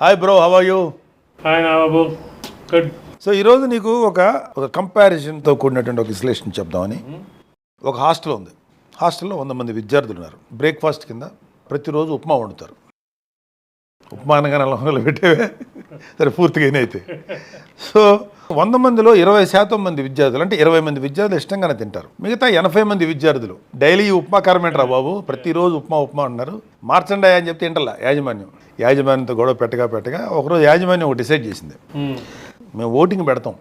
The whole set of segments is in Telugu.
Hi bro how are you hi నా బాబు గుడ్ సో ఈరోజు నీకు ఒక ఒక కంపారిజన్తో కూడినటువంటి ఒక విశ్లేషణ చెప్దామని. ఒక హాస్టల్ ఉంది. హాస్టల్లో వంద మంది విద్యార్థులు ఉన్నారు. బ్రేక్ఫాస్ట్ కింద ప్రతిరోజు ఉప్మా వండుతారు. ఉప్మా అనగానే అలా పెట్టేవే. సరే పూర్తిగా అయితే. సో వంద మందిలో ఇరవై శాతం మంది విద్యార్థులు అంటే ఇరవై మంది విద్యార్థులు ఇష్టంగానే తింటారు. మిగతా ఎనభై మంది విద్యార్థులు డైలీ ఉప్మా కారమేంట్రా బాబు? ప్రతిరోజు ఉప్మా ఉప్మా అన్నారు మార్చండి అని చెప్తే ఇంటల్లా యాజమాన్యం? యాజమాన్యంతో గొడవ పెట్టగా పెట్టగా ఒకరోజు యాజమాన్యం ఒక డిసైడ్ చేసింది. మేము ఓటింగ్ పెడతాం.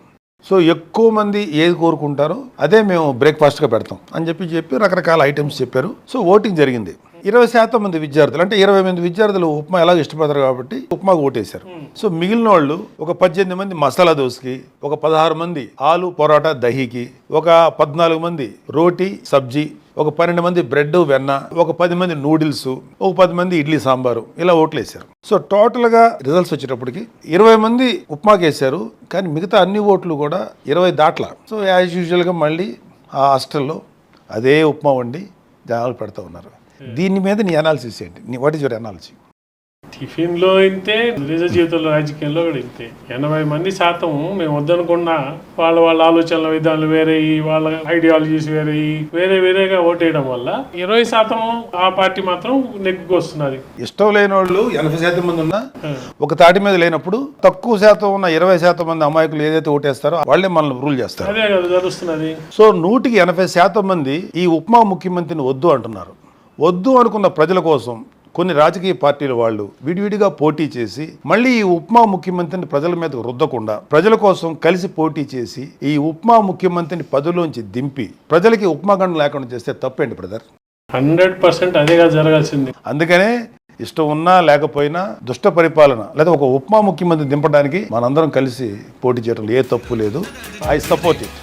సో ఎక్కువ మంది ఏది కోరుకుంటారో అదే మేము బ్రేక్ఫాస్ట్గా పెడతాం అని చెప్పి చెప్పి రకరకాల ఐటమ్స్ చెప్పారు. సో ఓటింగ్ జరిగింది. ఇరవై శాతం మంది విద్యార్థులు అంటే ఇరవై మంది విద్యార్థులు ఉప్మా ఎలాగ ఇష్టపడతారు కాబట్టి ఉప్మాకు ఓటేశారు. సో మిగిలిన వాళ్ళు ఒక పద్దెనిమిది మంది మసాలా దోశకి ఒక పదహారు మంది ఆలు పొరాటా దహికి ఒక పద్నాలుగు మంది రోటీ సబ్జీ ఒక పన్నెండు మంది బ్రెడ్ వెన్న ఒక పది మంది నూడిల్స్ ఒక పది మంది ఇడ్లీ సాంబారు ఇలా ఓట్లు వేశారు సో టోటల్గా రిజల్ట్స్ వచ్చేటప్పటికి ఇరవై మంది ఉప్మాకి వేశారు కానీ మిగతా అన్ని ఓట్లు కూడా ఇరవై దాట్ల. సో యాజ్ యూజువల్గా మళ్ళీ ఆ హాస్టల్లో అదే ఉప్మా వండి జనాలు పెడతా ఉన్నారు. దీని మీద నీ అనాలిసిస్ ఏంటి? నీ వాట్ ఈస్ యువర్ అనాలిసిస్ టిఫిన్లో ఇంతే నిజ జీవితంలో రాజకీయంలో కూడా ఇంతే. ఎనభై మంది శాతం మేము వద్దనుకున్నా వాళ్ళ వాళ్ళ ఆలోచనల విధానాలు వేరే వాళ్ళ ఐడియాలజీస్ వేరే వేరే వేరేగా ఓటేయడం వల్ల ఇరవై శాతం ఆ పార్టీ మాత్రం నెగ్గుకు వస్తున్నది. ఇష్టం లేని వాళ్ళు ఎనభై శాతం మంది ఉన్నా ఒక తాటి మీద లేనప్పుడు తక్కువ శాతం ఉన్న ఇరవై శాతం మంది అమాయకులు ఏదైతే ఓటేస్తారో వాళ్ళే మనల్ని రూల్ చేస్తారు. అదే కదా జరుగుతున్నది. సో నూటికి ఎనభై శాతం మంది ఈ ఉప్మా ముఖ్యమంత్రిని వద్దు అంటున్నారు. వద్దు అనుకున్న ప్రజల కోసం కొన్ని రాజకీయ పార్టీల వాళ్ళు విడివిడిగా పోటీ చేసి మళ్ళీ ఈ ఉప్మా ముఖ్యమంత్రిని ప్రజల మీద రుద్దకుండా ప్రజల కోసం కలిసి పోటీ చేసి ఈ ఉప్మా ముఖ్యమంత్రిని పదవిలోంచి దింపి ప్రజలకి ఉప్మా గండం లేకుండా చేస్తే తప్పేంటి బ్రదర్? హండ్రెడ్ పర్సెంట్ అదేగా జరగాల్సింది. అందుకనే ఇష్టం ఉన్నా లేకపోయినా దుష్ట పరిపాలన లేదా ఒక ఉప్మా ముఖ్యమంత్రి దింపడానికి మనందరం కలిసి పోటీ చేయడంలో ఏ తప్పు లేదు. I support it